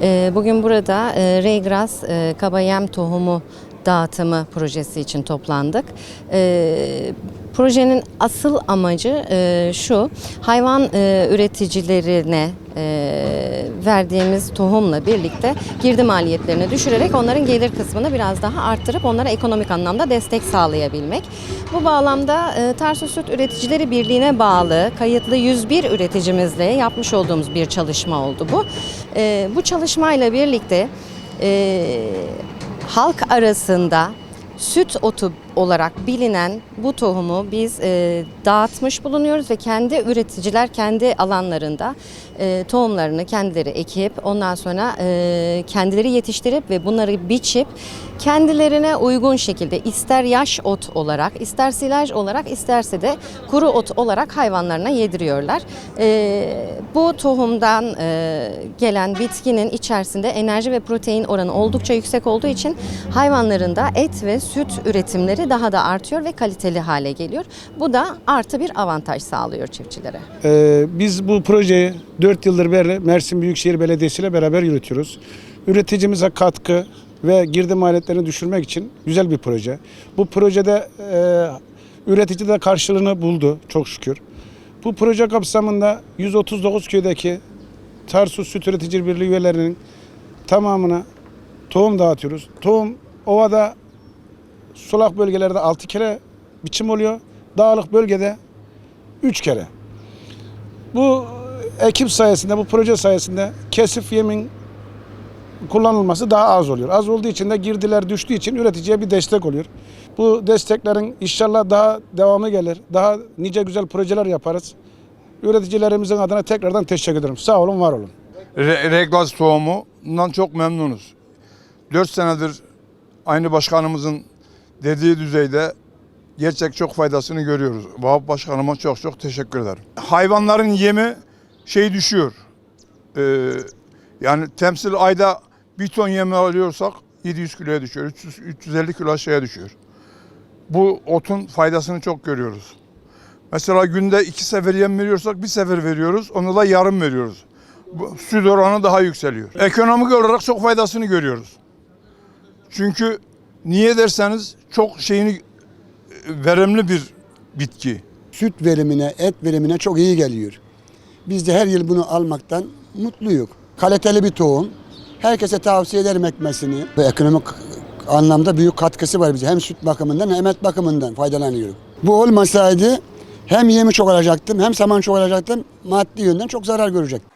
Ee, Bugün burada e, Reygras e, Kabayem tohumu dağıtımı projesi için toplandık. Projenin asıl amacı e, şu, hayvan e, üreticilerine e, verdiğimiz tohumla birlikte girdi maliyetlerini düşürerek onların gelir kısmını biraz daha arttırıp onlara ekonomik anlamda destek sağlayabilmek. Bu bağlamda e, Tarsus Süt Üreticileri Birliği'ne bağlı kayıtlı 101 üreticimizle yapmış olduğumuz bir çalışma oldu bu. E, bu çalışmayla birlikte e, halk arasında süt otu olarak bilinen bu tohumu biz e, dağıtmış bulunuyoruz ve kendi üreticiler kendi alanlarında e, tohumlarını kendileri ekip ondan sonra e, kendileri yetiştirip ve bunları biçip kendilerine uygun şekilde ister yaş ot olarak ister silaj olarak isterse de kuru ot olarak hayvanlarına yediriyorlar. E, bu tohumdan e, gelen bitkinin içerisinde enerji ve protein oranı oldukça yüksek olduğu için hayvanların da et ve süt üretimleri daha da artıyor ve kaliteli hale geliyor. Bu da artı bir avantaj sağlıyor çiftçilere. Ee, biz bu projeyi 4 yıldır beri Mersin Büyükşehir Belediyesi ile beraber yürütüyoruz. Üreticimize katkı ve girdi maliyetlerini düşürmek için güzel bir proje. Bu projede e, üretici de karşılığını buldu çok şükür. Bu proje kapsamında 139 köydeki Tarsus Süt Üretici Birliği üyelerinin tamamına tohum dağıtıyoruz. Tohum ovada sulak bölgelerde 6 kere biçim oluyor. Dağlık bölgede 3 kere. Bu ekip sayesinde, bu proje sayesinde kesif yemin kullanılması daha az oluyor. Az olduğu için de girdiler düştüğü için üreticiye bir destek oluyor. Bu desteklerin inşallah daha devamı gelir. Daha nice güzel projeler yaparız. Üreticilerimizin adına tekrardan teşekkür ederim. Sağ olun, var olun. Re- Reglas tohumundan çok memnunuz. 4 senedir aynı başkanımızın dediği düzeyde gerçek çok faydasını görüyoruz. Vahap Başkanıma çok çok teşekkür ederim. Hayvanların yemi şey düşüyor. Ee, yani temsil ayda bir ton yem alıyorsak 700 kiloya düşüyor. 300, 350 kilo aşağıya düşüyor. Bu otun faydasını çok görüyoruz. Mesela günde iki sefer yem veriyorsak bir sefer veriyoruz. Onu da yarım veriyoruz. Bu, süt oranı daha yükseliyor. Ekonomik olarak çok faydasını görüyoruz. Çünkü niye derseniz çok şeyini e, verimli bir bitki. süt verimine, et verimine çok iyi geliyor. Biz de her yıl bunu almaktan mutluyuz. Kaliteli bir tohum. Herkese tavsiye ederim ekmesini. Ve ekonomik anlamda büyük katkısı var bize. Hem süt bakımından hem et bakımından faydalanıyoruz. Bu olmasaydı hem yemi çok alacaktım hem saman çok alacaktım. Maddi yönden çok zarar görecektim.